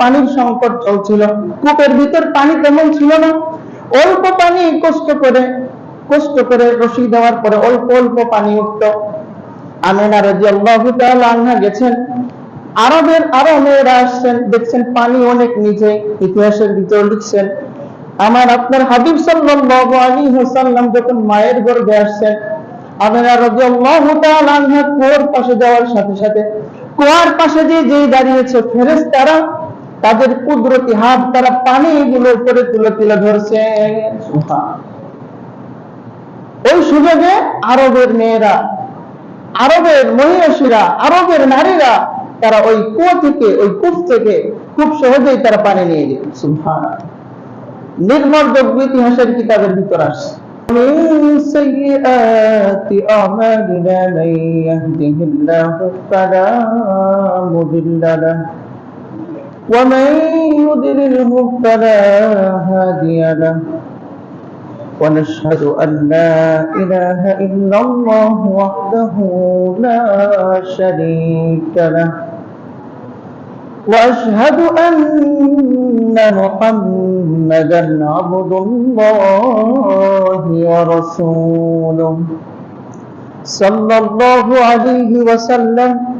পানির সংকট চলছিল। কূপের ভিতর পানি তেমন ছিল না। অল্প পানি কষ্ট করে কষ্ট করে রশি দেওয়ার পরে অল্প অল্প পানি উঠত। আমেনা তাআলা আনহা গেছেন। আরবের আরও মেয়েরা আসছেন, দেখছেন পানি অনেক নিচে, ইতিহাসের ভিতর লিখছেন, আমার আপনার হাবিব সাল্লাল্লাহু আলাইহি ওয়াসাল্লাম যখন মায়ের গর্ভে আসছেন, আমেনা তাআলা আনহা কুয়ার পাশে যাওয়ার সাথে সাথে, কুয়ার পাশে যে যেই দাঁড়িয়েছে, ফেরেশতারা তাদের কুদরতি হাত তারা পানি গুলো উপরে তুলে তুলে ধরছে ওই সুযোগে আরবের মেয়েরা আরবের মহিষীরা আরবের নারীরা তারা ওই কুয়ো থেকে ওই কূপ থেকে খুব সহজেই তারা পানি নিয়ে যেত সুবহানাল্লাহ নির্মলযোগ্য ইতিহাসের কিতাবের ভিতর আসছে من سيئات أعمالنا من يهده الله فلا مضل له ومن يضلله فلا هادي له. ونشهد أن لا إله إلا الله وحده لا شريك له. وأشهد أن محمدا عبد الله ورسوله. صلى الله عليه وسلم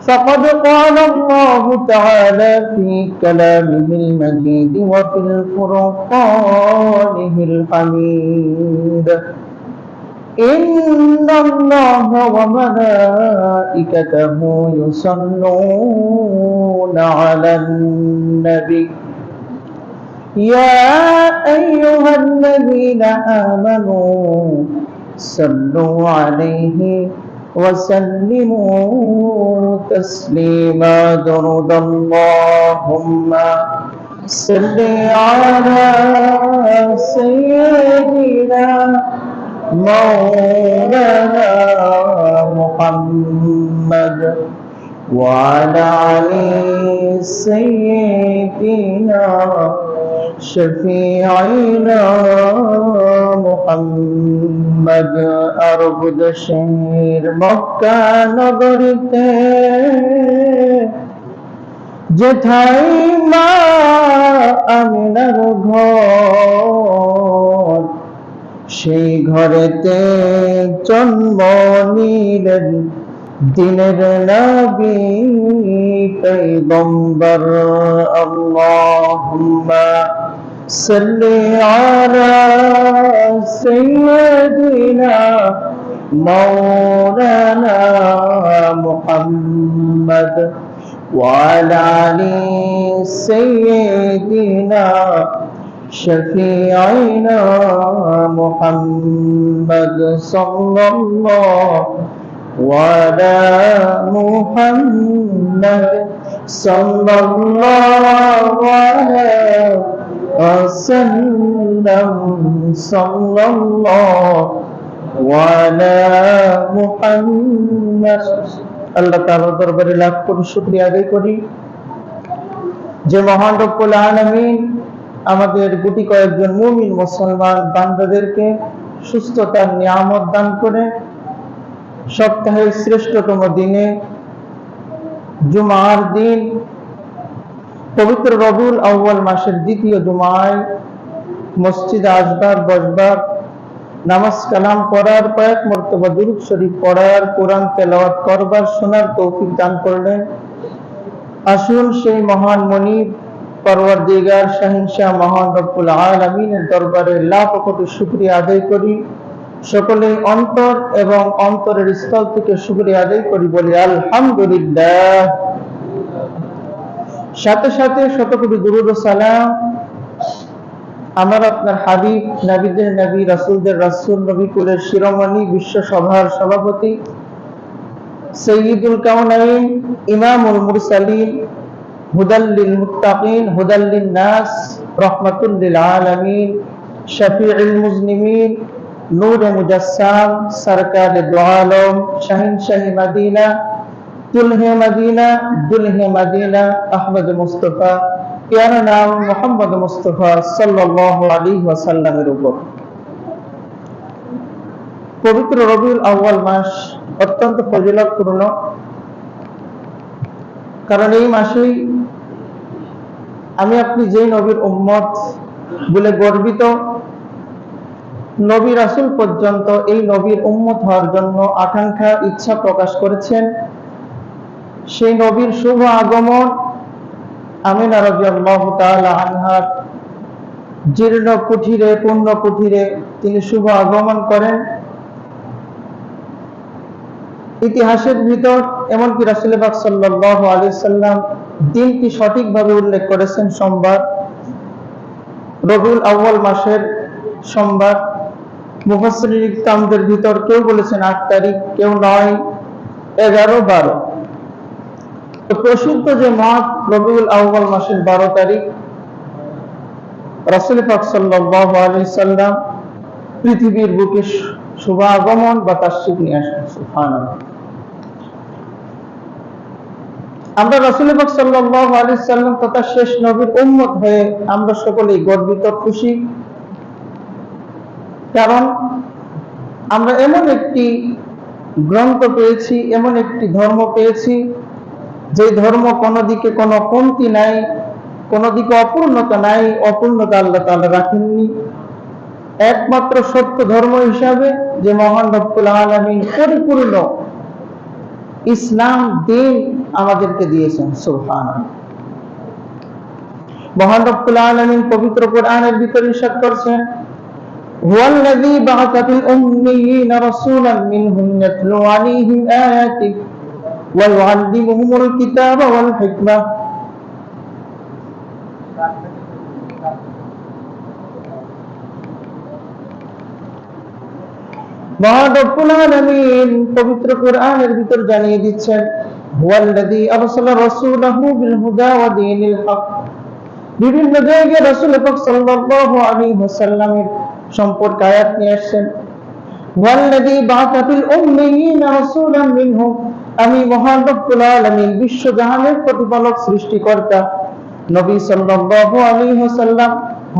فقد قال الله تعالى في كلامه المجيد وفي الفرقانه الحميد. إن الله وملائكته يصلون على النبي. يا أيها الذين آمنوا صلوا عليه وسلموا تسليما درد اللهم صل على سيدنا مولانا محمد وعلى علي سيدنا شفيعنا মোহাম্মদ আরব দেশের মক্কা নগরীতে যেথাই মা আমিনার ঘর সেই ঘরেতে জন্ম নিলেন দিনের নবী پیغمبر اللهم صل على سيدنا مولانا محمد وعلى علي سيدنا شفيعنا محمد صلى الله عليه وسلم وعلى محمد صلى الله عليه وسلم صلى الله وعلى محمد আল্লাহ তাআলার দরবারে লাখ কোটি শুকরিয়া আদায় করি যে মহান রব্বুল আলামিন আমাদের গুটি কয়েকজন মুমিন মুসলমান বান্দাদেরকে সুস্থতার নিয়ামত দান করে সপ্তাহের শ্রেষ্ঠতম দিনে জুমার দিন, পবিত্র রবুল আউ্বাল মাসের দ্বিতীয় জুমায় মসজিদে আসবার, বসবার, নামাজ কালাম পড়ার, কয়েক মর্তবা দুরুদ শরীফ পড়ার, কোরআন তেলাওয়াত করবার, শোনার তৌফিক দান করলেন। আসুন সেই মহান মনিব পরওয়ার দিগার শাহিনশাহ মহান রব্বুল আলমিনের দরবারে লাখ কোটি শুক্রিয়া আদায় করি। সকলে অন্তর এবং অন্তরের স্থল থেকে শুক্রিয়া আদায় করি, বলি আলহামদুলিল্লাহ। সাথে সাথে শত কোটি দুরুদ সালাম। আমার আপনার হাবিব, নবীদের নবী, রাসূলদের রাসূল, নবী কুলের শিরোমণি, বিশ্ব সভার সভাপতি, সৈয়দুল কাউনাইন, ইমামুল মুরসালিন, হুদাল্লিল মুত্তাকিন, হুদাল্লিন নাস, রহমাতুল লিল আলামিন শফিউল মুজনিমিন নূর মুজাসসাম, সরকার দু আলম মদিনা তুলহে মদিনা, দুলহে মদিনা, আহমদ মুস্তফা ইয়ার নাম মোহাম্মদ মুস্তফা সাল্লাল্লাহু আলাইহি ওয়াসাল্লামের উপর। পবিত্র রবিউল আউয়াল মাস অত্যন্ত ফজিলতপূর্ণ। কারণ এই মাসেই আমি আপনি যেই নবীর উম্মত বলে গর্বিত নবী রাসুল পর্যন্ত এই নবীর উম্মত হওয়ার জন্য আকাঙ্ক্ষা, ইচ্ছা প্রকাশ করেছেন। সেই নবীর শুভ আগমন আমিনা তাআলা আনহার জীর্ণ কুঠিরে, পূর্ণ কুঠিরে তিনি শুভ আগমন করেন। ইতিহাসের ভিতর এমনকি রাসুল পাক সাল্লাল্লাহু আলাইহি সাল্লাম দিনটি সঠিকভাবে উল্লেখ করেছেন সোমবার। রবিউল আউয়াল মাসের সোমবার। ভিতর কেউ বলেছেন আট তারিখ, কেউ নয়, এগারো, বারো। প্রসিদ্ধ যে রবিউল মাসের বারো তারিখ, রাসুল পাক সাল্লাম পৃথিবীর বুকে শু- শুভ আগমন বা তাশরিফ নিয়ে আসেন, সুবহানাল্লাহ। আমরা রাসুল পাক সাল্লাল্লাহু আলাইহি সাল্লাম তথা শেষ নবীর উম্মত হয়ে আমরা সকলেই গর্বিত, খুশি। কারণ আমরা এমন একটি গ্রন্থ পেয়েছি, এমন একটি ধর্ম পেয়েছি, যে ধর্ম কোনো দিকে কোনো কমতি নাই কোনো দিকে অপূর্ণতা নাই, অপূর্ণতা আল্লাহ তাআলা রাখেননি। একমাত্র সত্য ধর্ম হিসাবে যে মহান রব্বুল আলামিন পরিপূর্ণ ইসলাম, দিন আমাদেরকে দিয়েছেন, সুবহানাল্লাহ। মহান রব্বুল আলামিন পবিত্র কোরআনের ভিতরে ইরশাদ করছেন هو الذي بعث في الأميين رسولا منهم يتلو عليهم آياته ويعلمهم الكتاب والحكمة মহান রব্বুল আলামিন পবিত্র কোরআনের ভিতর জানিয়ে দিচ্ছেন হুয়াল্লাযী আরসালা রাসূলাহু বিল হুদা ওয়া দীনিল হক বিভিন্ন জায়গায় রাসূল পাক সাল্লাল্লাহু আলাইহি ওয়াসাল্লামের সম্পর্কে আয়াত নিয়ে আসছেন। হুয়াল্লাযী বাআসা ফিল উম্মিয়িনা রাসূলান মিনহুম, আমি মহান রব্বুল আলামিন, বিশ্ব জাহানের প্রতিপালক, সৃষ্টিকর্তা। নবী সাল্লাল্লাহু আলাইহি ওয়াসাল্লাম,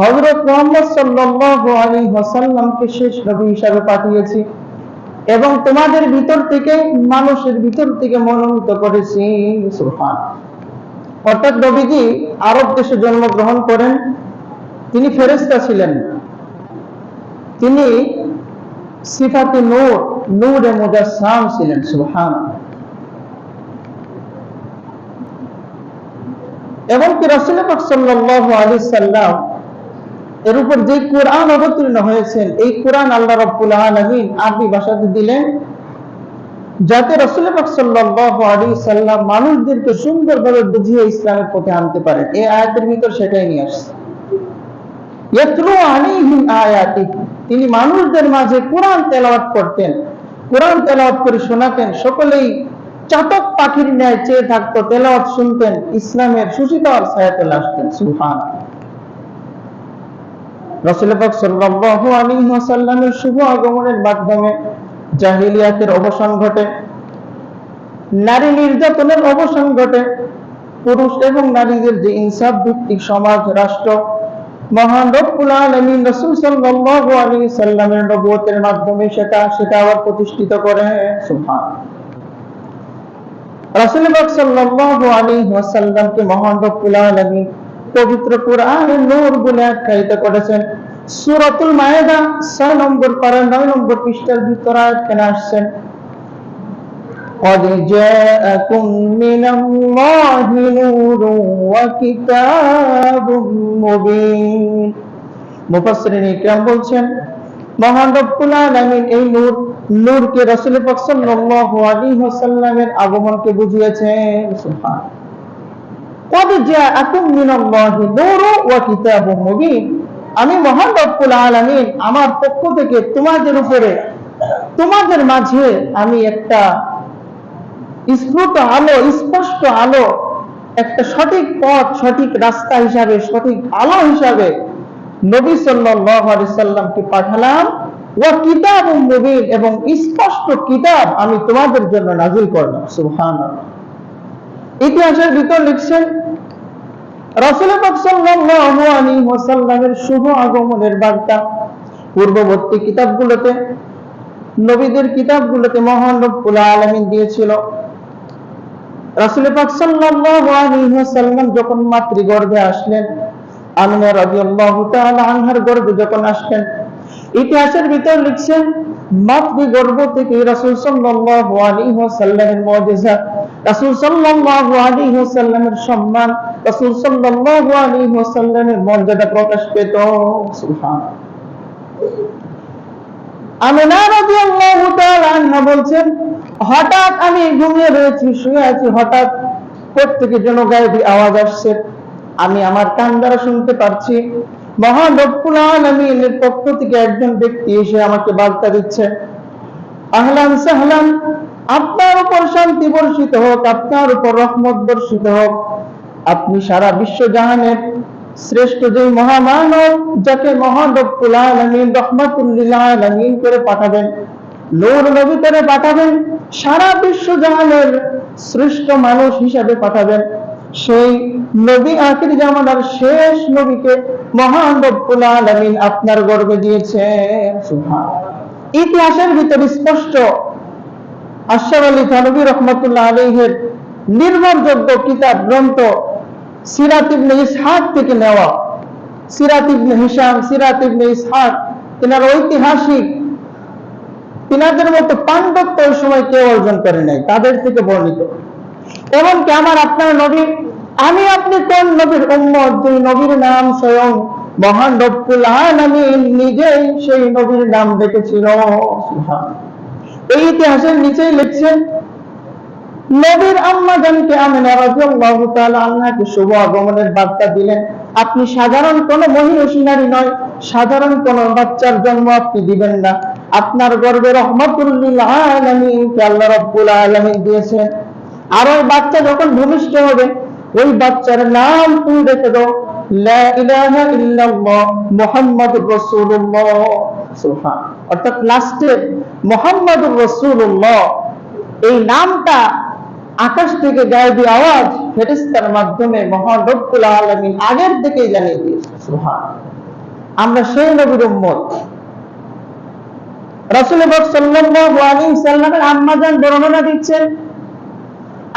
হযরত মুহাম্মদ সাল্লাল্লাহু আলাইহি ওয়াসাল্লামকে শেষ নবী হিসাবে পাঠিয়েছি এবং তোমাদের ভিতর থেকে, মানুষের ভিতর থেকে মনোনীত করেছি। সুবহান অর্থাৎ নবীজি আরব দেশে জন্মগ্রহণ করেন, তিনি ফেরেশতা ছিলেন। তিনি সিফাতে নূর, নূরে মুজাসসাম ছিলেন সুবহান এমনকি রাসূল পাক সাল্লাল্লাহু আলাইহি সাল্লাম এর উপর যে কোরআন অবতীর্ণ হয়েছেন, এই কোরআন আল্লাহ রাব্বুল আলামিন আরবি ভাষাতে দিলেন, যাতে রাসূল পাক সাল্লাল্লাহু আলাইহি সাল্লাম মানুষদেরকে সুন্দরভাবে বুঝিয়ে ইসলামের পথে আনতে পারেন এই আয়াতের ভিতর সেটাই নিয়ে আসছে। তিনি মানুষদের মাঝে কোরআন তেলাওয়াত করতেন। কোরআন তেলাওয়াত করে শোনাতেন। সকলেই চাতক পাখির ন্যায় চেয়ে থাকতো, তেলাওয়াত শুনতেন। ইসলামের সুশীতল ছায়াতলে আসতেন, সুবহানাল্লাহ। রাসূল পাক সাল্লাল্লাহু আলাইহি ওয়াসাল্লামের শুভ আগমনের মাধ্যমে জাহিলিয়াতের অবসান ঘটে। নারী নির্যাতনের অবসান ঘটে। পুরুষ এবং নারীদের যে ইনসাফ ভিত্তিক সমাজ, রাষ্ট্র মহান রব্বুল আলামিন রাসূল সাল্লাল্লাহু আলাইহি সাল্লামের নবুয়তের মাধ্যমে সেটা সেটা আবার প্রতিষ্ঠিত করে। সুবহান রাসূল পাক সাল্লাল্লাহু আলাইহি ওয়াসাল্লামকে মহান রব্বুল আলামিন পবিত্র কোরআনের নূর বলে আখ্যায়িত করেছেন। সূরাতুল মায়েদা 6 নম্বর পারা 9 নম্বর পৃষ্ঠার ভিতরে আয়াতখানে আসছেন। قد جاءكم من الله نور وكتاب مبين মুফাসসিরিন ইকরাম বলছেন মহান রব্বুল আলামিন এই নূর নূরকে রাসূল পাক সাল্লাল্লাহু আলাইহি ওয়াসাল্লামের আগমনকে বুঝিয়েছেন সুবহান قد جاءكم من الله نور وكتاب مبين আমি মহান রব্বুল আলামিন আমার পক্ষ থেকে তোমাদের উপরে তোমাদের মাঝে আমি একটা স্ফুট আলো, স্পষ্ট আলো। একটা সঠিক পথ, সঠিক রাস্তা হিসাবে, সঠিক আলো হিসাবে নবী সাল্লামকে পাঠালাম। ওয়া কিতাব মুবিন এবং স্পষ্ট কিতাব আমি তোমাদের জন্য নাজিল করলাম। সুবহানাল্লাহ। ইতিহাসের ভিতর লিখছেন, রাসূল পাক সাল্লাল্লাহু আলাইহি ওয়াসাল্লামের শুভ আগমনের বার্তা। পূর্ববর্তী কিতাবগুলোতে, নবীদের কিতাবগুলোতে মহান রব্বুল আলামিন দিয়েছিল। রাসূল পাক সাল্লাল্লাহু আলাইহি ওয়াসাল্লাম যখন মাতৃগর্ভে আসলেন, আমিনা রাদিয়াল্লাহু তাআলা আনহার গর্ভে যখন আসলেন, ইতিহাসের ভিতর লিখছেন, মাতৃগর্ভ থেকে রাসূল সাল্লাল্লাহু আলাইহি ওয়াসাল্লামের মুজিজা রাসূল সাল্লাল্লাহু আলাইহি ওয়াসাল্লামের সম্মান, রাসূল সাল্লাল্লাহু আলাইহি ওয়াসাল্লামের মর্যাদা প্রকাশ পেত। সুবহানাল্লাহ। হঠাৎ আমি ঘুমিয়ে রয়েছি, শুয়ে আছি, হঠাৎ প্রত্যেকে যেন আওয়াজ আসছে। আমি আমার কান দ্বারা শুনতে পারছি। মহান রব্বুল আলামিনের পক্ষ থেকে একজন ব্যক্তি এসে আমাকে বার্তা দিচ্ছে, আহলান সাহলান, আপনার উপর শান্তি বর্ষিত হোক, আপনার উপর রহমত বর্ষিত হোক। আপনি সারা বিশ্ব জাহানের শ্রেষ্ঠ যে মহামানব, যাকে মহান রব্বুল আলামিন রহমাতুল লিল করে পাঠাবেন, নূর নবী করে পাঠাবেন, সারা বিশ্ব জাহানের শ্রেষ্ঠ মানুষ হিসাবে পাঠাবেন। সেই নবী আখির জামানার শেষ নবীকে মহান আলামিন আপনার গর্বে সুবহানাল্লাহ। ইতিহাসের ভিতর স্পষ্ট, আশরাফ আলী থানবী রহমতুল্লাহ আলহের নির্ভরযোগ্য কিতাব, গ্রন্থ সিরাত ইবনে ইসহাক থেকে নেওয়া। সিরাত ইবনে হিসাম সিরাত ইবনে ইসহাক, তেনার ঐতিহাসিক, তিনাদের মতো পাণ্ডত্য ওই সময় কেউ অর্জন করে নাই, তাদের থেকে বর্ণিত। এমনকি আমার আপনার নবী, আমি আপনি কোন নবীর উম্মত, যে নবীর নাম স্বয়ং মহান রব্বুল আলামিন নিজেই সেই নবীর নাম সুবহান। এই ইতিহাসের নিচেই লিখছেন নবীর আম্মা জানকে আমিনা রাদিয়াল্লাহু তাআলা আনহাকে শুভ আগমনের বার্তা দিলেন, আপনি সাধারণ কোন মহিষী নারী নয়, সাধারণ কোন বাচ্চার জন্ম আপনি দিবেন না। আপনার গর্বে রহমাতুল আর ওই বাচ্চা যখন ভূমিষ্ঠ হবে, ওই বাচ্চার নাম তুমি রেখে দাও অর্থাৎ লাস্টে মুহাম্মাদুর এই নামটা আকাশ থেকে গায়েবী আওয়াজ ফেরেশতার মাধ্যমে মহান রব্বুল আলামিন আগের থেকেই জানিয়ে দিয়েছে আমরা সেই নবীর উম্মত। বর্ণনা দিচ্ছেন,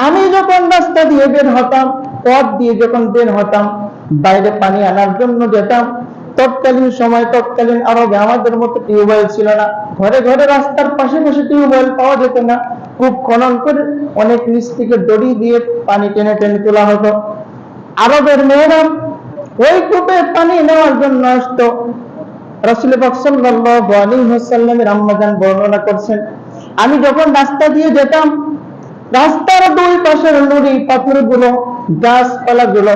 আমি যখন রাস্তা দিয়ে বের হতাম, পথ দিয়ে যখন বের হতাম, বাইরে পানি আনার জন্য যেতাম তৎকালীন সময়, তৎকালীন আরবে আমাদের মতো টিউবওয়েল ছিল না। ঘরে ঘরে রাস্তার পাশে পাশে টিউবওয়েল পাওয়া যেত না। খুব খনন করে অনেক নিচ থেকে দড়ি দিয়ে পানি টেনে টেনে তোলা হতো। আরবের মেয়েরা ওই কূপে পানি নেওয়ার জন্য আসতো। রাসূল পাক সাল্লাল্লাহু আম্মাজান বর্ণনা করছেন, আমি যখন রাস্তা দিয়ে যেতাম, রাস্তার দুই পাশের নুড়ি গাছপালা গুলো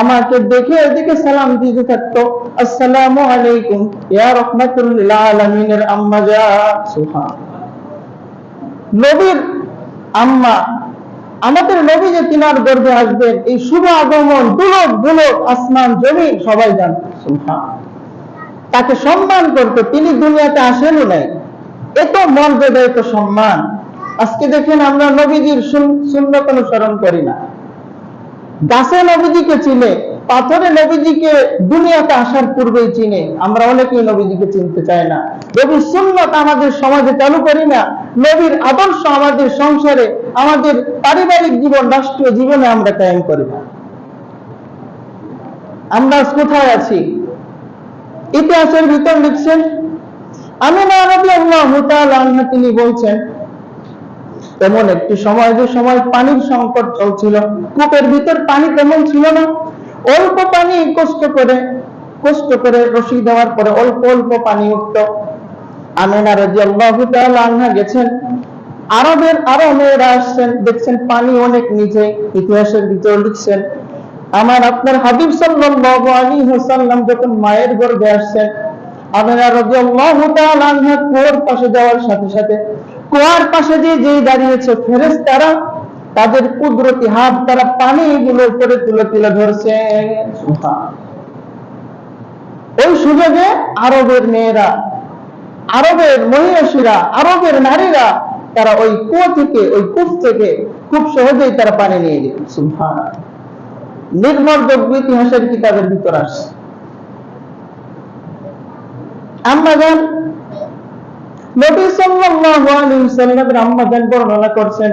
আমাকে দেখে এদিকে সালাম দিতে থাকতো। আসসালামু আলাইকুম। ইয়া রাহমাতুল্লিল আলামিনের আম্মা যা। সুবহান নবীর আম্মা, আমাদের নবী যে তিনার গর্ভে আসবেন, এই শুভ আগমন, দুলক দুলক, আসমান জমিন সবাই সুবহান তাকে সম্মান করতে তিনি দুনিয়াতে আসেনও নাই। এত মর্যাদা, এত সম্মান। আজকে দেখেন আমরা নবীজির সুন্নত অনুসরণ করি না। গাছে নবীজিকে চিনে পাথরে নবীজিকে দুনিয়াতে আসার পূর্বেই চিনে। আমরা অনেকেই নবীজিকে চিনতে চাই না। নবীর সুন্নত আমাদের সমাজে চালু করি না, নবীর আদর্শ আমাদের সংসারে, আমাদের পারিবারিক জীবন, রাষ্ট্রীয় জীবনে আমরা কায়েম করি না। আমরা কোথায় আছি? ইতিহাসের ভিতর লিখছেন আমি না তিনি বলছেন তেমন একটি সময় যে সময় পানির সংকট চলছিল। কূপের ভিতর পানি তেমন ছিল না। অল্প পানি কষ্ট করে কষ্ট করে রশি দেওয়ার পরে অল্প অল্প পানি উঠত। আমিনা তাআলা আনহা গেছেন। আরবের আরও মেয়েরা আসছেন, দেখছেন পানি অনেক নিচে, ইতিহাসের ভিতর লিখছেন, আমার আপনার হাবিব সাল্লাল্লাহু আলাইহি ওয়াসাল্লাম যখন মায়ের গর্ভে আসছেন, আমিনা রাদিয়াল্লাহু তাআলা আনহা কুয়োর পাশে যাওয়ার সাথে সাথে কুয়ার পাশে যে যেই দাঁড়িয়েছে, ফেরেশতারা তাদের কুদরতি হাত তারা পানি গুলো উপরে তুলে তুলে ধরছে। ওই সুযোগে আরবের মেয়েরা, আরবের মহিষীরা, আরবের নারীরা তারা ওই কুয়ো থেকে, ওই কূপ থেকে খুব সহজেই তারা পানি নিয়ে যেত নির্ভরযোগ্য ইতিহাসের কিতাবের ভিতর আসছে। আমরা যান নবী সাল্লাল্লাহু আলাইহি সাল্লামের আম্মা জান বর্ণনা করছেন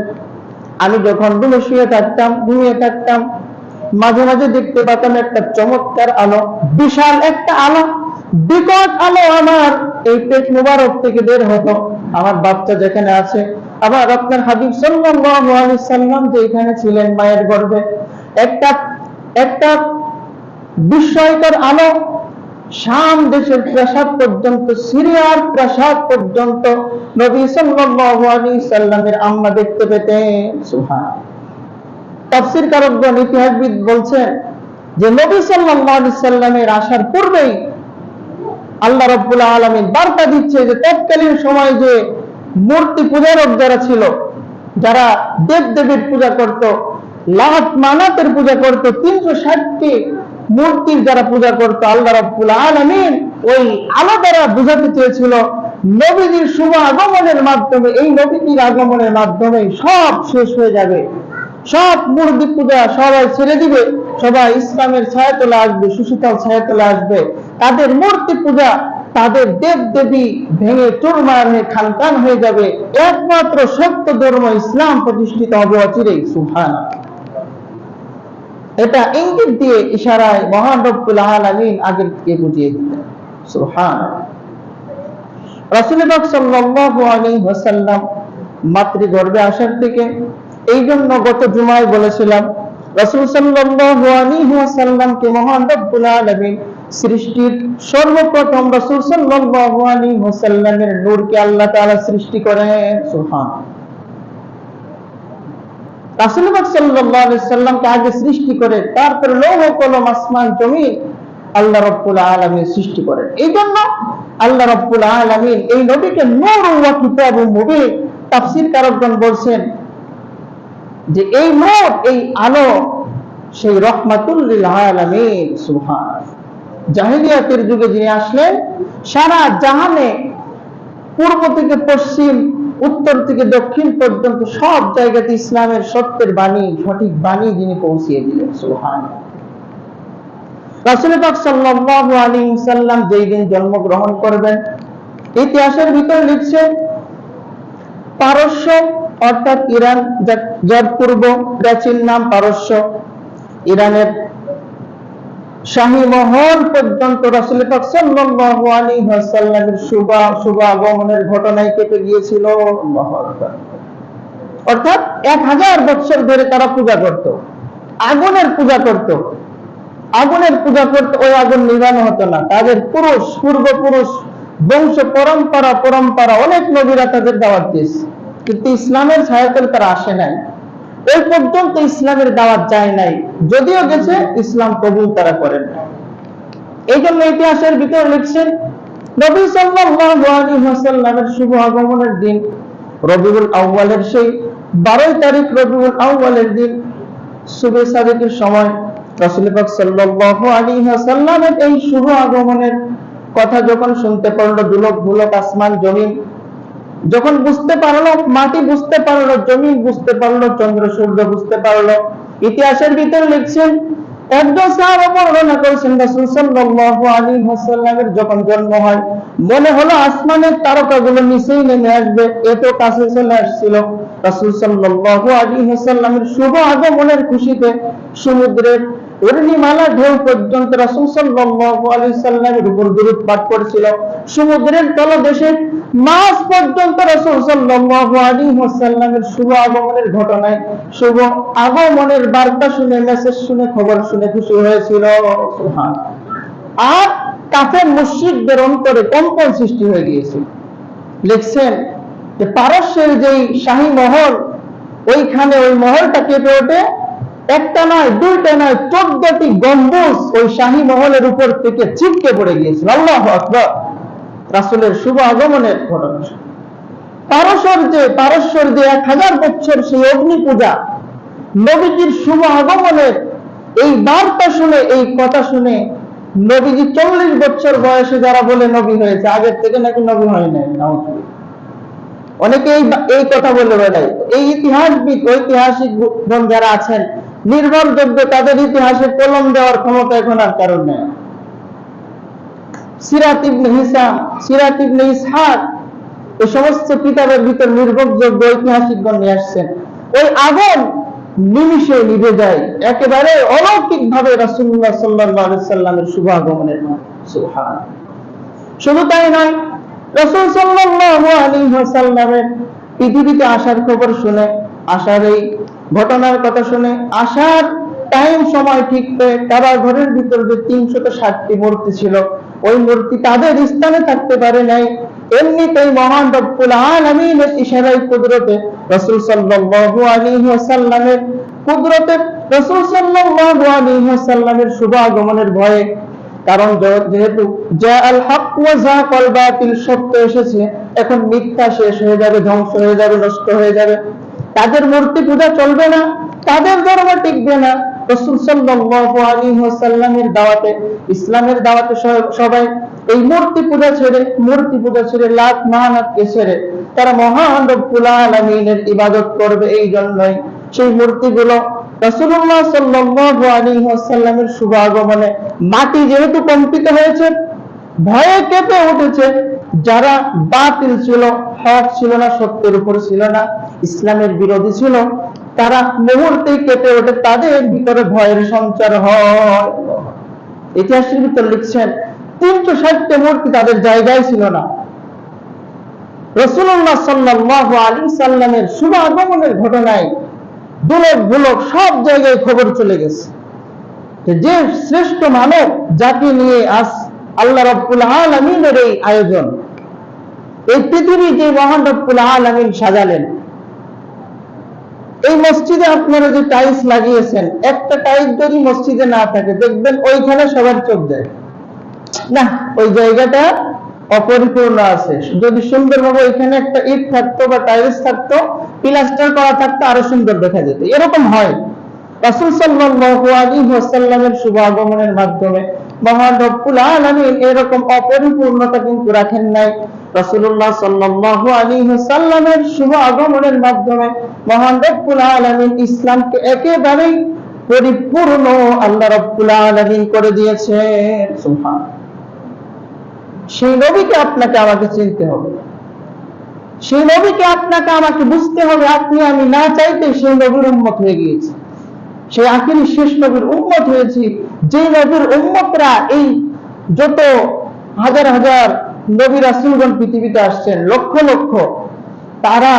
আমি যখন রুমে শুয়ে থাকতাম, ঘুমিয়ে থাকতাম, মাঝে মাঝে দেখতে পেতাম একটা চমৎকার আলো, বিশাল একটা আলো, বিকট আলো আমার। এই পেট মুবারক থেকে বের হতো। আমার বাচ্চা যেখানে আছে আবার আপনার হাবিব আলাইহি সাল্লাম যে এখানে ছিলেন মায়ের গর্ভে, একটা একটা বিস্ময়কর আলো শাম দেশের প্রাসাদ পর্যন্ত, সিরিয়ার প্রাসাদ পর্যন্ত নবী সাল্লাল্লাহু আলাইহি সাল্লামের আম্মা দেখতে পেতেন সুবহান তাফসীর কারকগণ, ইতিহাসবিদ বলছেন যে নবী সাল্লাল্লাহু আলাইহি সাল্লামের আসার পূর্বেই আল্লাহ রাব্বুল আলামিন বার্তা দিচ্ছে যে তৎকালীন সময় যে মূর্তি পূজারক যারা ছিল, যারা দেব দেবীর পূজা করত লাত মানাতের পূজা করত, তিনশো ষাটটি মূর্তির যারা পূজা করত আল্লাহ রাব্বুল আলামিন, ওই আলো দ্বারা বোঝাতে চেয়েছিল নবীজির শুভ আগমনের মাধ্যমে, এই নবীজির আগমনের মাধ্যমে সব শেষ হয়ে যাবে। সব মূর্তি পূজা সবাই ছেড়ে দিবে, সবাই ইসলামের ছায়া তোলে আসবে, সুশীতল ছায়া তোলে আসবে। তাদের মূর্তি পূজা তাদের দেব দেবী ভেঙে চুরমার হয়ে খানখান হয়ে যাবে। একমাত্র সত্য ধর্ম ইসলাম প্রতিষ্ঠিত হবে অচিরেই সুহান এটা ইঙ্গিত দিয়ে ইশারায় মহান রব্বুল আলামিন আগের বুঝিয়ে দিতেন সুহান রাসূল সাল্লাল্লাহু আলাইহি ওয়াসাল্লাম মাতৃগর্ভে আসার থেকে এই জন্য গত জুমায় বলেছিলাম, রাসূল সাল্লাল্লাহু আলাইহি ওয়াসাল্লামকে মহান রব্বুল আলামিন সৃষ্টির সর্বপ্রথম রাসূল সাল্লাল্লাহু আলাইহি ওয়াসাল্লামের নূরকে আল্লাহ তাআলা সৃষ্টি করেন। সুবহান সাল্লামকে আগে সৃষ্টি তারপর লৌহ, কলম, আসমান, জমিন আল্লাহ রব্বুল সৃষ্টি করেন। এই জন্য আল্লাহ রব্বুল এই নবীকে কিতাবুম মুবিন তাফসীর কারকগণ বলছেন যে এই নূর, এই আলো সেই রহমাতুল লিল আলামিন, সুবহান। জাহিলিয়াতের যুগে যিনি আসলেন, সারা জাহানে পূর্ব থেকে পশ্চিম উত্তর থেকে দক্ষিণ পর্যন্ত সব জায়গাতে ইসলামের সত্যের বাণী, সঠিক বাণী যিনি পৌঁছিয়ে দিলেন সুবহান রাসূল পাক সাল্লাম যেই দিন জন্মগ্রহণ করবেন, ইতিহাসের ভিতর লিখছে, পারস্য অর্থাৎ ইরান যার পূর্ব প্রাচীন নাম পারস্য, ইরানের শাহী পর্যন্ত শুভ শুভ আগমনের ঘটনায় কেটে গিয়েছিল অর্থাৎ এক হাজার ধরে তারা পূজা করত। আগুনের পূজা করত। আগুনের পূজা করতে, ওই আগুন নিবানো হতো না। তাদের পুরুষ, পূর্বপুরুষ, বংশ পরম্পরা পরম্পরা, অনেক নবীরা তাদের দাওয়াত দিয়েছে। কিন্তু ইসলামের ছায়াতল তারা আসে নাই। ওই পর্যন্ত ইসলামের দাওয়াত যায় নাই। যদিও গেছে, ইসলাম কবুল তারা করেন এই জন্য ইতিহাসের ভিতর লিখছেন, নবী সাল্লাল্লাহু আলাইহি শুভ আগমনের দিন, রবিউল আউয়ালের সেই 12 তারিখ রবিউল আউয়ালের দিন, শুভে সাদিকের সময় রাসূল পাক সাল্লাল্লাহু আলাইহি এই শুভ আগমনের কথা যখন শুনতে পারল দুলক ভুলক আসমান জমিন যখন বুঝতে পারল, মাটি বুঝতে পারল জমিন বুঝতে পারল, চন্দ্র সূর্য বুঝতে পারল, ইতিহাসের ভিতরে লিখছেন, একজন বর্ণনা করেছেন যখন জন্ম হয়, মনে হলো আসমানের তারকাগুলো নিচেই নেমে আসবে এত কাছে চলে আসছিল। শুভ আগমনের খুশিতে সমুদ্রের উর্ণিমালা ঢেউ পর্যন্ত রাসূল সাল্লাল্লাহু আলাইহি সাল্লামের উপর দরুদ পাঠ করেছিল। সমুদ্রের তলদেশে মাস পর্যন্ত রাসূল সাল্লাল্লাহু আলাইহি ওয়াসাল্লামের শুভ আগমনের ঘটনায়, শুভ আগমনের বার্তা শুনে মেসেজ শুনে, খবর শুনে খুশি হয়েছিল। আর কাফের মুশরিকদের অন্তরে কম্পন সৃষ্টি হয়ে গিয়েছিল লিখছেন যে পারস্যের যেই শাহী মহল, ওইখানে ওই মহলটা কেঁপে ওঠে। একটা নয়, দুইটা নয় চোদ্দটি গম্বুজ ওই শাহী মহলের উপর থেকে ছিটকে পড়ে গিয়েছিল। আল্লাহ আকবর। রাসূলের শুভ আগমনের ঘটনা। পারস্যর যে পারস্যর যে এক হাজার বছর সেই অগ্নি পূজা, নবীজির শুভ আগমনের এই বার্তা শুনে, এই কথা শুনে নবীজি চল্লিশ বছর বয়সে যারা বলে নবী হয়েছে, আগের থেকে নাকি নবী হয় নাই, নাউজুবিল্লাহ। অনেকে এই কথা বলে বেড়ায় এই ইতিহাসবিদ, ঐতিহাসিক যারা আছেন নির্ভরযোগ্য তাদের ইতিহাসে কলম দেওয়ার ক্ষমতা এখন আর কারণ নেই। এই সমস্ত কিতাবের ভিতর নির্ভরযোগ্য ঐতিহাসিকগণ নিয়ে আসছেন। ওই আগুন নিমিষে নিভে যায়। একেবারে অলৌকিক ভাবে রাসুল্লাহ সাল্লাহ সাল্লামের শুভ আগমনের শুধু তাই নয়, রসুল সাল্লাল্লাহু আলাইহি ওয়াসাল্লামের পৃথিবীতে আসার খবর শুনে, আসার এই ঘটনার কথা শুনে আসার টাইম সময় ঠিক পেয়ে তারা ঘরের ভিতর যে তিনশত ষাটটি মূর্তি ছিল, ওই মূর্তি তাদের স্থানে থাকতে পারে নাই। এমনিতেই মহান রব্বুল আলামিনের ইশারায় কুদরতে রাসূল সাল্লাল্লাহু আলাইহি ওয়াসাল্লামের কুদরতে রাসূল সাল্লাল্লাহু আলাইহি ওয়াসাল্লামের শুভ আগমনের ভয়ে। কারণ যেহেতু যা আল হক ওয়া যাকাল বাতিল সত্য এসেছে, এখন মিথ্যা শেষ হয়ে যাবে, ধ্বংস হয়ে যাবে, নষ্ট হয়ে যাবে। তাদের মূর্তি পূজা চলবে না, তাদের ধর্ম টিকবে না। রাসূল দাওয়াতে, ইসলামের দাওয়াতে সবাই এই মূর্তি পূজা ছেড়ে, মূর্তি পূজা ছেড়ে লাখ মাহানাতকে ছেড়ে তারা মহান রব্বুল আলামিনের ইবাদত করবে এই জন্যই। সেই মূর্তিগুলো রাসূলুল্লাহ সাল্লাল্লাহু আলাইহি ওয়াসাল্লামের শুভ আগমনে মাটি যেহেতু কম্পিত হয়েছে ভয়ে কেঁপে উঠেছে যারা বাতিল ছিল, হক ছিল না, সত্যের উপর ছিল না, ইসলামের বিরোধী ছিল, তারা মুহূর্তেই কেঁপে ওঠে, তাদের ভিতরে ভয়ের সঞ্চার হয়। ইতিহাসের ভিতর লিখছেন, তিনশো ষাটটি মূর্তি তাদের জায়গায় ছিল না। রসুল্লাহ সাল্লাল্লাহু আলাইহি সাল্লামের শুভ আগমনের ঘটনায় দুলক বুলক সব জায়গায় খবর চলে গেছে। যে যে শ্রেষ্ঠ মানব যাকে নিয়ে আজ আল্লাহ রব্বুল আলমিনের এই আয়োজন। এই পৃথিবী যে মহান রব্বুল আলমিন সাজালেন। এই মসজিদে আপনারা যে টাইলস লাগিয়েছেন, একটা টাইলস যদি মসজিদে না থাকে, দেখবেন ওইখানে সবার চোখ দেয় না, ওই জায়গাটা অপরিপূর্ণ আছে। যদি সুন্দরভাবে ওইখানে একটা ইট থাকতো বা টাইলস থাকতো প্লাস্টার করা থাকতো, আরও সুন্দর দেখা যেত। এরকম হয়। রাসূল আগমনের মাধ্যমে আলামিন এরকম অপরিপূর্ণতা কিন্তু রাখেন নাই। আলাইহি ওয়াসাল্লামের শুভ আগমনের মাধ্যমে আলামিন ইসলামকে একেবারেই পরিপূর্ণ আল্লাহ রব্বুল আলামিন করে সুবহান সেই নবীকে আপনাকে আমাকে চিনতে হবে। সেই নবীকে আপনাকে আমাকে বুঝতে হবে, আপনি আমি না চাইতে সেই নবীর উন্মত হয়ে গিয়েছি। সেই আখিরি শেষ নবীর উন্মত হয়েছি। যে নবীর উন্মতরা এই যত হাজার হাজার নবী রাসূলগণ পৃথিবীতে আসছেন, লক্ষ লক্ষ, তারা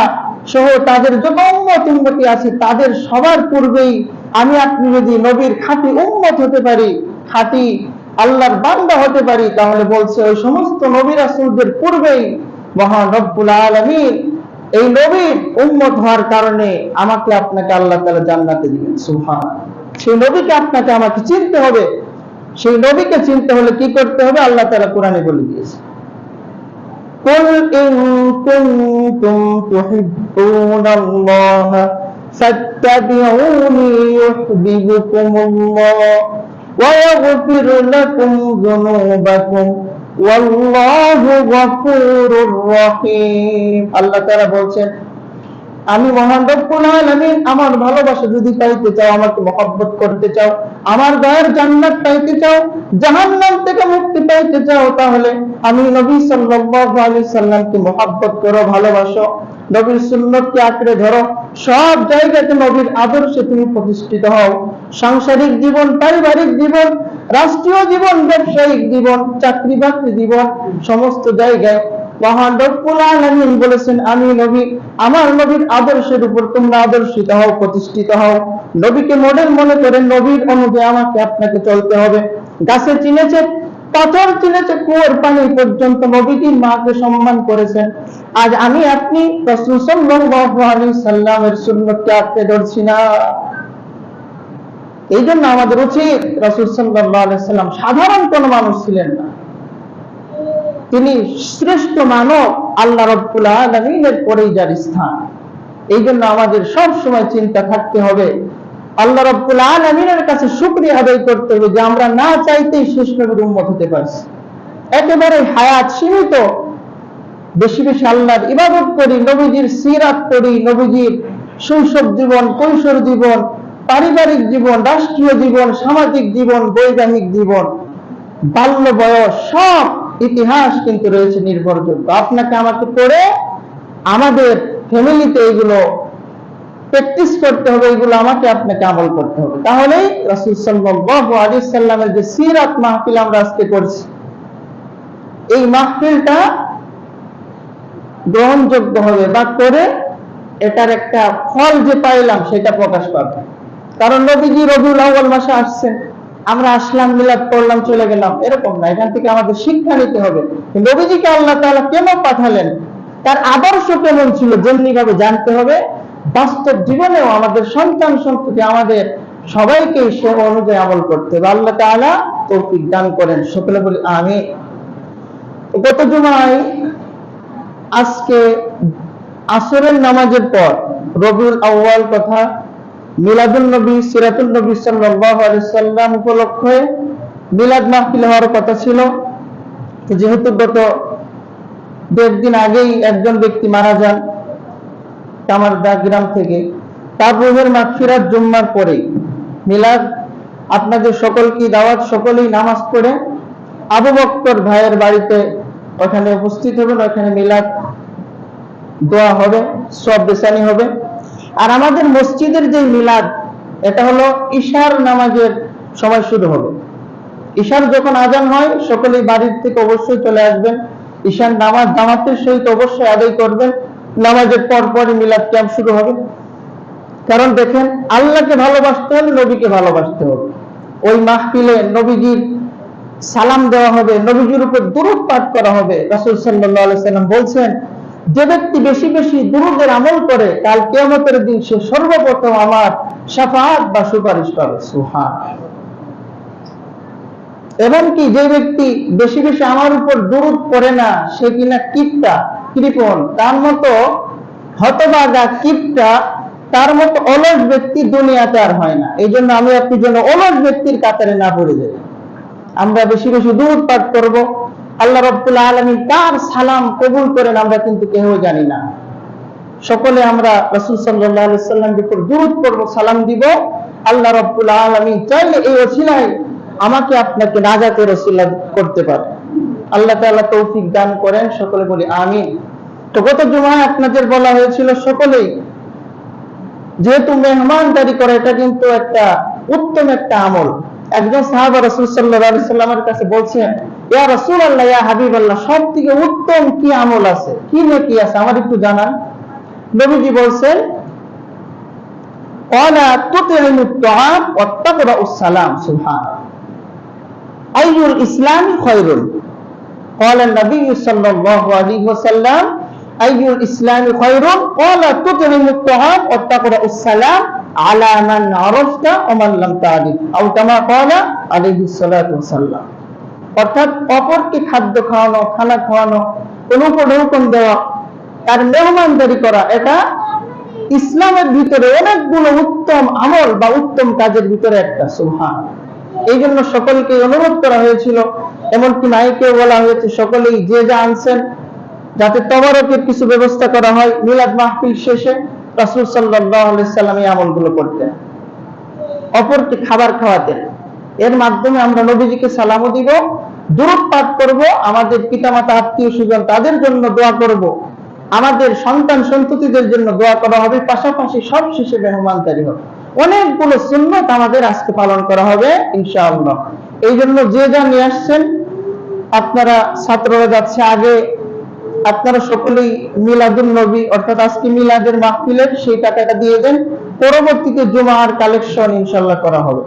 সহ তাদের যত উন্মত উন্মতি আছে, তাদের সবার পূর্বেই আমি আপনি যদি নবীর খাঁটি উন্মত হতে পারি, খাঁটি আল্লাহর বান্দা হতে পারি, তাহলে বলছে ওই সমস্ত নবী রাসূলদের পূর্বেই মহান রব্বুল আলামিন এই নবীর উম্মত হওয়ার কারণে আমাকে আপনাকে আল্লাহ তাআলা জান্নাতে দিবেন সুবহান সেই নবীকে আপনাকে আমাকে চিনতে হবে সেই নবীকে চিনতে হলে কি করতে হবে আল্লাহ তাআলা কোরআনে বলে দিয়েছে قل إن كنتم تحبون الله فاتبعوني يحببكم الله ويغفر لكم ذنوبكم والله غفور رحيم আল্লাহ তাআলা বলছেন, আমি মহান আমার ভালোবাসা যদি পাইতে চাও, আমাকে মহব্বত করতে চাও, আমার দয়ার জান্নাত পাইতে চাও, জাহান্নাম থেকে মুক্তি পাইতে চাও, তাহলে আমি নবী সাল্লাল্লাহু আলাইহি সাল্লামকে মহব্বত করো, ভালোবাসো। নবীর সুন্নতকে আঁকড়ে ধরো সব জায়গাতে নবীর আদর্শে তুমি প্রতিষ্ঠিত হও। সাংসারিক জীবন, পারিবারিক জীবন, রাষ্ট্রীয় জীবন, ব্যবসায়িক জীবন চাকরি বাকরি জীবন, সমস্ত জায়গায় মহান রব্বুল আলামিন বলেছেন, আমি নবী, আমার নবীর আদর্শের উপর তোমরা আদর্শিত হও, প্রতিষ্ঠিত হও। নবীকে মডেল মনে করে, নবীর অনুযায়ী আমাকে আপনাকে চলতে হবে। গাছে চিনেছে পাথর চিনেছে কুয়োর পানি পর্যন্ত নবীজির মাকে সম্মান করেছেন। আজ আমি আপনি সাল্লামের সুন্নতকে আঁকড়ে ধরছি না। এই জন্য আমাদের উচিত রাসূল সাল্লাম সাধারণ কোন মানুষ ছিলেন না। তিনি শ্রেষ্ঠ মানব আল্লাহ রব্বুল আলমিনের পরেই যার স্থান। এই জন্য আমাদের সব সময় চিন্তা থাকতে হবে আল্লাহ রব্বুল আলমিনের কাছে শুক্রিয়া আদায় করতে হবে যে আমরা না চাইতেই শেষ নবীর উন্মত হতে পারছি। একেবারে হায়াত সীমিত। বেশি বেশি আল্লাহর ইবাদত করি, নবীজির সিরাত করি, নবীজির শৈশব জীবন, কৈশোর জীবন, পারিবারিক জীবন, রাষ্ট্রীয় জীবন, সামাজিক জীবন, বৈবাহিক জীবন, বাল্য বয়স, সব ইতিহাস কিন্তু রয়েছে নির্ভরযোগ্য। আপনাকে আমাকে পড়ে আমাদের ফ্যামিলিতে এগুলো প্র্যাকটিস করতে হবে, এগুলো আমাকে আপনাকে আমল করতে হবে। তাহলেই রাসূল সাল্লাল্লাহু আলাইহি সাল্লামের যে সিরাত মাহফিল আমরা আজকে করছি, এই মাহফিলটা গ্রহণযোগ্য হবে বা করে এটার একটা ফল যে পাইলাম সেটা প্রকাশ পাবে। কারণ নবীজি রবিউল আউ্বাল মাসে আসছেন, আমরা আসলাম, মিলাদ পড়লাম, চলে গেলাম, এরকম না, এখান থেকে আমাদের শিক্ষা নিতে হবে। নবীজিকে আল্লাহ তাআলা কেন পাঠালেন? তার আদর্শ কেমন ছিল? যেমনি ভাবে জানতে হবে বাস্তব জীবনেও আমাদের সন্তান সন্ততি আমাদের সবাইকে সে অনুযায়ী আমল করতে হবে। আল্লাহ তাআলা তৌফিক দান করেন। সকলে বলি আমি গত জুমায় আজকে আসরের নামাজের পর রবিউল আউ্বাল কথা মিলাদুল নবী সিরাতুল নবী সাল্লাম উপলক্ষে মিলাদ মাহফিল হওয়ার কথা ছিল। যেহেতু গত দেড় দিন আগেই একজন ব্যক্তি মারা যান কামারদা গ্রাম থেকে। তার মাগফিরাত জুম্মার পরেই মিলাদ, আপনাদের সকলকে দাওয়াত, সকলেই নামাজ পড়ে। আবু বক্কর ভাইয়ের বাড়িতে ওখানে উপস্থিত হবেন, ওখানে মিলাদ দোয়া হবে, সব বেসানি হবে। আর আমাদের মসজিদের যে মিলাদ, এটা হলো ঈশার নামাজের সময় শুরু হবে। ঈশার যখন আজান হয়, সকলেই বাড়ির থেকে অবশ্যই চলে আসবেন। ঈশার নামাজ জামাতের সহিত অবশ্যই আদায় করবেন। নামাজের পর পরই মিলাদ ক্যাম্প শুরু হবে। কারণ দেখেন, আল্লাহকে ভালোবাসতে হলে নবীকে ভালোবাসতে হবে। ওই মাহফিলে নবীজির সালাম দেওয়া হবে, নবীজির উপর দুরূদ পাঠ করা হবে। রাসূল সাল্লাম বলছেন, যে ব্যক্তি বেশি বেশি দুরূদের আমল করে, কাল কিয়ামতের দিন সে সর্বপ্রথম আমার শাফাআত বা সুপারিশ পাবে। সুবহান এমনকি যে ব্যক্তি বেশি বেশি আমার উপর দুরূদ পড়ে না, সে কিনা কিপটা কৃপণ। তার মতো হতবাগা কিপটা তার মতো অলস ব্যক্তি দুনিয়াতে আর হয় না। এই জন্য আমি আপনি যেন অলস ব্যক্তির কাতারে না পড়ে যাই। আমরা বেশি বেশি দূর পাঠ করব। আল্লাহ রব্বুল আলমী কার সালাম কবুল করেন, আমরা কিন্তু কেউ জানি না। সকলে আমরা রসুল সাল্লাহ সাল্লামের উপর দূর করব সালাম দিব। আল্লাহ রব্বুল আলমী চাইলে এই অছিলায় আমাকে আপনাকে নাজাতে রসিল্লা করতে পারে। আল্লাহ তাআলা তৌফিক দান করেন, সকলে বলি আমিন। তো গত জুমায় আপনাদের বলা হয়েছিল সকলেই, যেহেতু মেহমানদারি করা, এটা কিন্তু একটা উত্তম একটা আমল। একজন সাহাবা রসুল সাল্লাহ সাল্লামের কাছে বলছেন, ইয়া রসুল আল্লাহ ইয়া সব থেকে উত্তম কি আমল আছে? কি নেকি আছে? আমার একটু জানান। নবীজি বলছেন ওয়ালা তুতিমু তুআম ওয়া তাকরাউ সালাম ইসলাম খায়রুন। قال النبي صلى الله عليه وسلم أي الإسلام خير قال تطعم الطعام وتقرأ السلام على من عرفت ومن لم تعرف أو كما قال عليه الصلاة والسلام অর্থাৎ অপরকে খাদ্য খাওয়ানো খানা খাওয়ানো অনুপঢৌকন দেওয়া আর মেহমানদারি করা এটা ইসলামের ভিতরে অনেকগুলো উত্তম আমল বা উত্তম কাজের ভিতরে একটা সুহান এই জন্য সকলকে অনুরোধ করা হয়েছিল এমনকি মাইকে বলা হয়েছে, সকলেই যে যা আনছেন, যাতে তবারকের কিছু ব্যবস্থা করা হয়। মিলাদ মাহফিল শেষে রাসুল সাল্লাম এই আমলগুলো করতেন। অপরকে খাবার খাওয়াতেন। এর মাধ্যমে আমরা নবীজিকে সালামও দিব দূরত পাঠ করব, আমাদের পিতামাতা, আত্মীয় স্বজন তাদের জন্য দোয়া করব। আমাদের সন্তান সন্ততিদের জন্য দোয়া করা হবে, পাশাপাশি সব শেষে মেহমানদারি হবে। অনেকগুলো সুন্নত আমাদের আজকে পালন করা হবে, ইনশাআল্লাহ। এই জন্য যে যা নিয়ে আসছেন, আপনারা ছাত্ররা যাচ্ছে আগে আপনারা সকলেই মিলাদুল নবী, অর্থাৎ আজকে মিলাদের মাহফিলের সেই টাকাটা দিয়ে দেন। পরবর্তীতে জুমার কালেকশন ইনশাল্লাহ করা হবে।